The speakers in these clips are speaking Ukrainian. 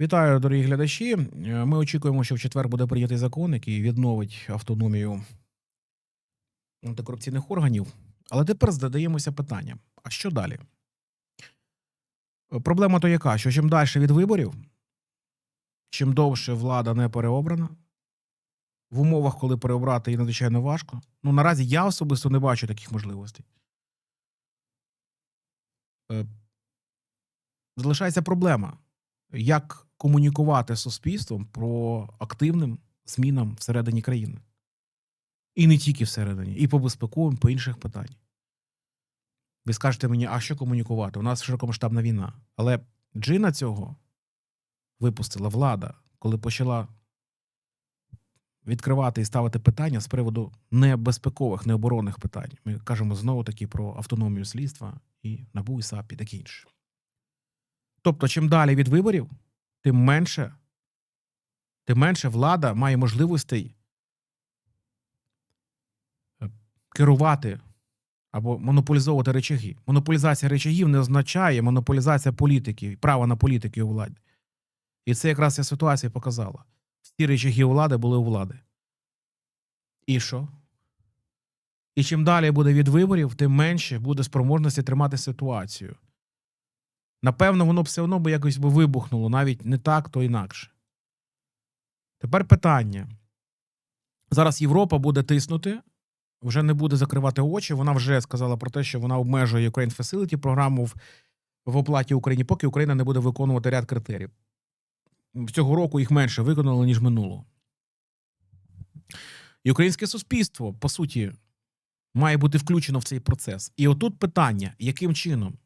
Вітаю, дорогі глядачі. Е, Ми очікуємо, що в четвер буде прийнятий закон, який відновить автономію антикорупційних органів. Але тепер задаємося питанням: а що далі? Е, Проблема то яка? Що чим далі від виборів, чим довше влада не переобрана, в умовах, коли переобрати її надзвичайно важко. Ну, наразі я особисто не бачу таких можливостей. Е, Залишається проблема як комунікувати з суспільством про активним змінам всередині країни. І не тільки всередині, і по безпековим, по інших питань. Ви скажете мені, а що комунікувати? У нас широкомасштабна війна. Але джина цього випустила влада, коли почала відкривати і ставити питання з приводу небезпекових, необоронних питань. Ми кажемо знову таки про автономію слідства і НАБУ, і САП і таке інше. Тобто, чим далі від виборів, тим менше, тим менше влада має можливостей е, керувати або монополізовувати речаги. Монополізація речагів не означає монополізація політики, права на політики у владі. І це якраз ця ситуація показала. Всі речаги влади були у влади. І що? І чим далі буде від виборів, тим менше буде спроможності тримати ситуацію. Напевно, воно б все одно би якось би вибухнуло, навіть не так, то інакше. Тепер питання. Зараз Європа буде тиснути, вже не буде закривати очі. Вона вже сказала про те, що вона обмежує Ukraine Facility програму в, в оплаті Україні, поки Україна не буде виконувати ряд критеріїв. Цього року їх менше виконали, ніж минулого. І українське суспільство, по суті, має бути включено в цей процес. І отут питання: яким чином?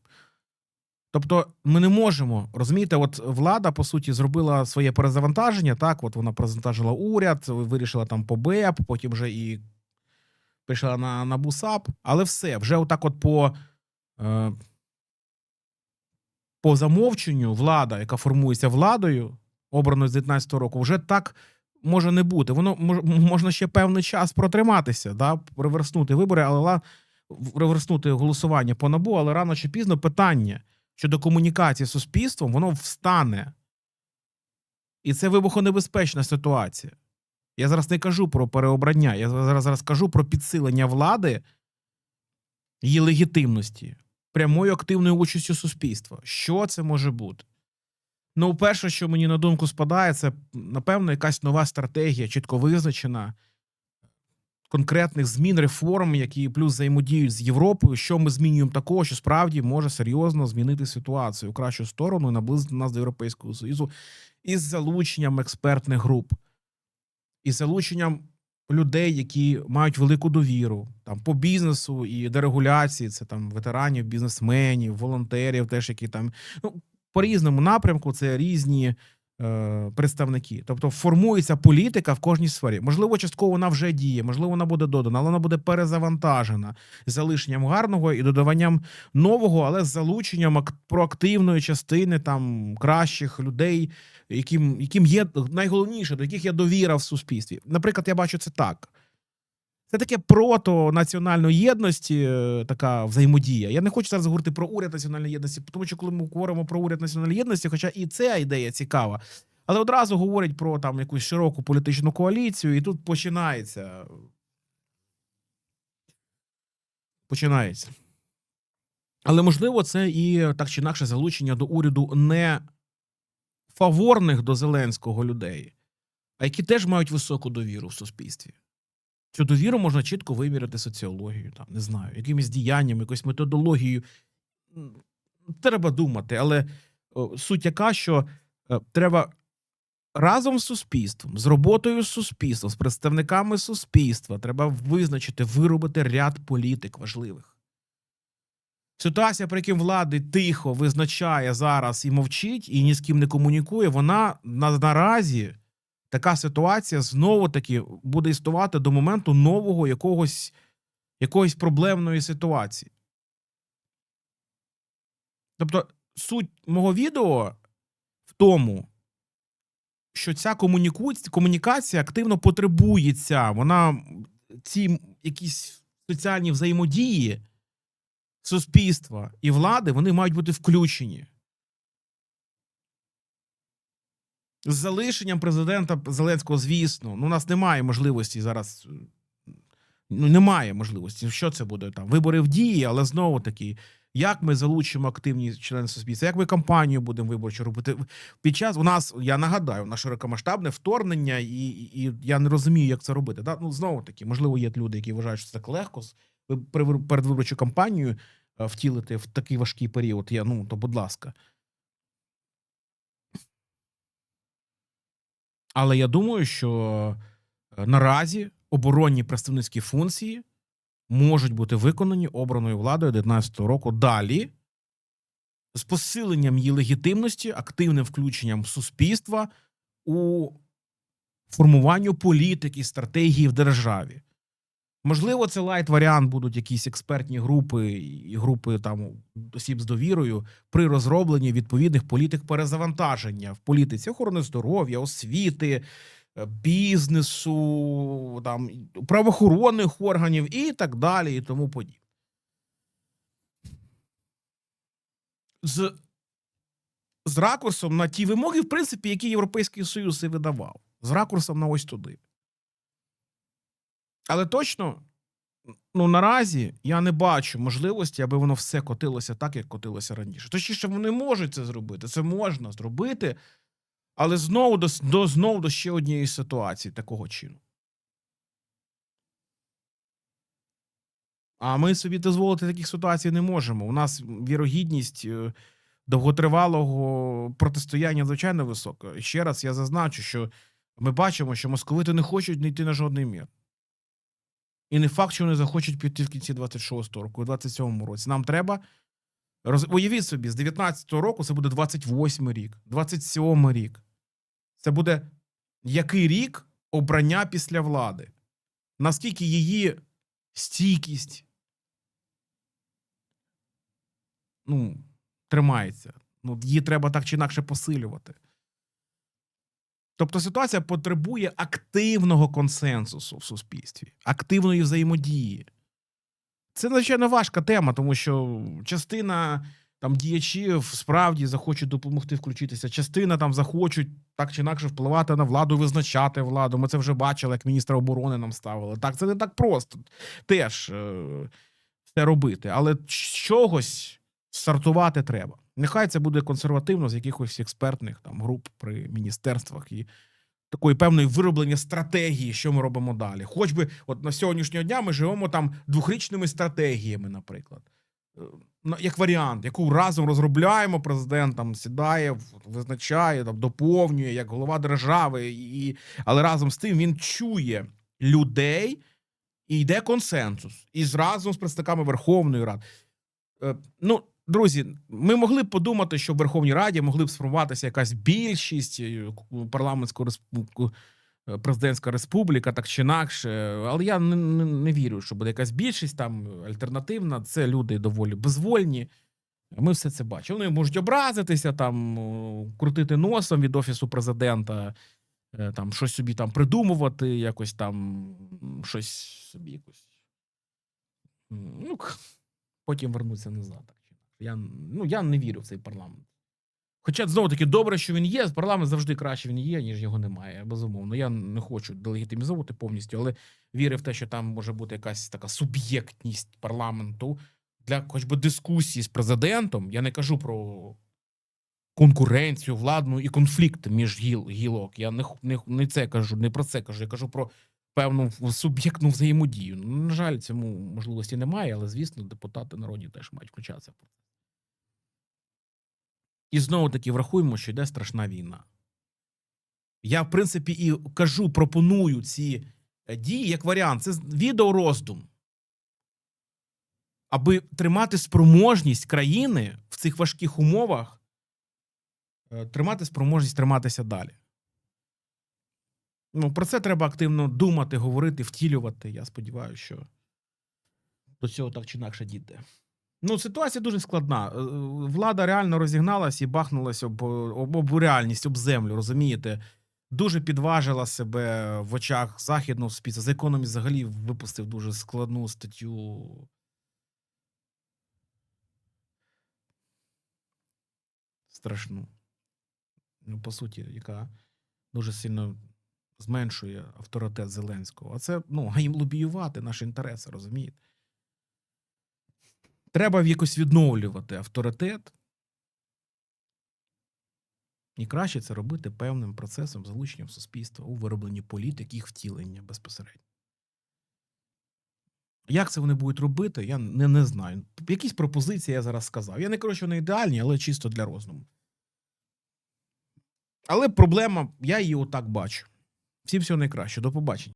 Тобто, ми не можемо розумієте, от влада по суті зробила своє перезавантаження. Так, от вона перезавантажила уряд, вирішила там по БЕП, потім вже і пішла на, на БУСАП, але все, вже отак, от по, е, по замовченню, влада, яка формується владою, обраною з 19-го року, вже так може не бути. Воно мож, можна ще певний час протриматися, да, реверснути вибори, але реверснути голосування по набу, але рано чи пізно питання щодо комунікації з суспільством, воно встане. І це вибухонебезпечна ситуація. Я зараз не кажу про переобрання, я зараз, зараз кажу про підсилення влади, її легітимності, прямою активною участю суспільства. Що це може бути? Ну, перше, що мені на думку спадає, це, напевно, якась нова стратегія, чітко визначена, конкретних змін, реформ, які плюс взаємодіють з Європою, що ми змінюємо такого, що справді може серйозно змінити ситуацію у кращу сторону і наблизити нас до Європейського Союзу із залученням експертних груп, із залученням людей, які мають велику довіру там по бізнесу і дерегуляції, це там ветеранів, бізнесменів, волонтерів, теж які там ну по різному напрямку це різні представники. Тобто формується політика в кожній сфері. Можливо, частково вона вже діє, можливо, вона буде додана, але вона буде перезавантажена залишенням гарного і додаванням нового, але з залученням проактивної частини там кращих людей, яким, яким є найголовніше, до яких є довіра в суспільстві. Наприклад, я бачу це так. Це таке прото національної єдності, е, така взаємодія. Я не хочу зараз говорити про уряд національної єдності, тому що коли ми говоримо про уряд національної єдності, хоча і ця ідея цікава, але одразу говорять про там якусь широку політичну коаліцію, і тут починається. Починається. Але можливо, це і так чи інакше залучення до уряду не фаворних до Зеленського людей, а які теж мають високу довіру в суспільстві. Цю довіру можна чітко виміряти соціологією, там, не знаю, якимись діяннями, якоюсь методологією. Треба думати, але суть яка, що е, треба разом з суспільством, з роботою з суспільством, з представниками суспільства, треба визначити, виробити ряд політик важливих. Ситуація, при якій влади тихо визначає зараз і мовчить, і ні з ким не комунікує, вона на, наразі така ситуація знову таки буде існувати до моменту нового якогось якоїсь проблемної ситуації. Тобто, суть мого відео в тому, що ця комуніку- комунікація активно потребується. Вона ці якісь соціальні взаємодії суспільства і влади вони мають бути включені. З залишенням президента Зеленського, звісно, ну, у нас немає можливості зараз. Ну, немає можливості. Що це буде там? Вибори в дії, але знову таки, як ми залучимо активні члени суспільства, як ми кампанію будемо виборчу робити? Під час у нас, я нагадаю, на широкомасштабне вторгнення, і, і, я не розумію, як це робити. Да? Ну, знову таки, можливо, є люди, які вважають, що це так легко передвиборчу кампанію е, втілити в такий важкий період. Я, ну, то, будь ласка. Але я думаю, що е, наразі оборонні представницькі функції можуть бути виконані обраною владою 2019 року далі з посиленням її легітимності, активним включенням суспільства у формуванню політики, стратегії в державі. Можливо, це лайт варіант будуть якісь експертні групи і групи там осіб з довірою при розробленні відповідних політик перезавантаження в політиці охорони здоров'я, освіти, е, бізнесу, там правоохоронних органів і так далі, і тому подібне. З, з ракурсом на ті вимоги, в принципі, які Європейський Союз і видавав. З ракурсом на ось туди. Але точно, ну наразі я не бачу можливості, аби воно все котилося так, як котилося раніше. Точніше, вони можуть це зробити. Це можна зробити, але знову до, до знову до ще однієї ситуації такого чину. А ми собі дозволити таких ситуацій не можемо. У нас вірогідність е, довготривалого протистояння звичайно висока. І ще раз я зазначу, що ми бачимо, що московити не хочуть не йти на жодний мір. І не факт, що вони захочуть піти в кінці 26-го року, у 27-му році. Нам треба роз... уявіть собі, з 19-го року це буде 28-й рік, 27-й рік. Це буде який рік обрання після влади? Наскільки її стійкість ну, тримається? Ну, її треба так чи інакше посилювати. Тобто ситуація потребує активного консенсусу в суспільстві, активної взаємодії. Це надзвичайно важка тема, тому що частина там діячів справді захочуть допомогти включитися, частина там захочуть так чи інакше впливати на владу, визначати владу. Ми це вже бачили, як міністра оборони нам ставили. Так, це не так просто теж е, все робити, але з чогось стартувати треба. Нехай це буде консервативно з якихось експертних там груп при міністерствах і такої певної вироблення стратегії, що ми робимо далі. Хоч би, от на сьогоднішнього дня ми живемо там двохрічними стратегіями, наприклад. Е, Як варіант, яку разом розробляємо, президент там сідає, визначає, там, доповнює як голова держави, і, але разом з тим він чує людей і йде консенсус. І разом з представниками Верховної Ради. Е, Ну, друзі, ми могли б подумати, що в Верховній Раді могли б сформуватися якась більшість е, парламентського респу- е, президентська республіка, так чи інакше. Але я не, не, не вірю, що буде якась більшість там альтернативна. Це люди доволі безвольні. Ми все це бачимо. Вони можуть образитися, там крутити носом від офісу президента, е, там щось собі там придумувати, якось там щось собі якось. Ну, потім вернуться назад. Я, ну, я не вірю в цей парламент. Хоча знову таки добре, що він є. Парламент завжди краще він є, ніж його немає. Безумовно. Я не хочу делегітимізовувати повністю, але вірю в те, що там може бути якась така суб'єктність парламенту для хоч би дискусії з президентом. Я не кажу про конкуренцію владну і конфлікт між гіл, гілок. Я не, не, не це кажу, не про це кажу. Я кажу про певну суб'єктну взаємодію. Ну, на жаль, цьому можливості немає, але звісно, депутати народні теж мають включатися. І знову таки врахуємо, що йде страшна війна. Я, в принципі, і кажу, пропоную ці е, дії як варіант. Це відеороздум. Аби тримати спроможність країни в цих важких умовах, е, тримати спроможність триматися далі. Ну, про це треба активно думати, говорити, втілювати. Я сподіваюся, що до цього так чи інакше дійде. Ну, ситуація дуже складна. Е, Влада реально розігналась і бахнулась об, об, об реальність, об землю, розумієте? Дуже підважила себе в очах західного суспільства. За економіст взагалі випустив дуже складну статтю. Страшну. Ну, по суті, яка дуже сильно зменшує авторитет Зеленського. А це ну, а їм лобіювати наші інтереси, розумієте? Треба якось відновлювати авторитет. І краще це робити певним процесом залученням суспільства у виробленні політик, їх втілення безпосередньо. Як це вони будуть робити, я не, не знаю. Якісь пропозиції я зараз сказав. Я не кажу, що вони ідеальні, але чисто для роздуму. Але проблема, я її отак бачу. Всім всього найкраще. До побачення.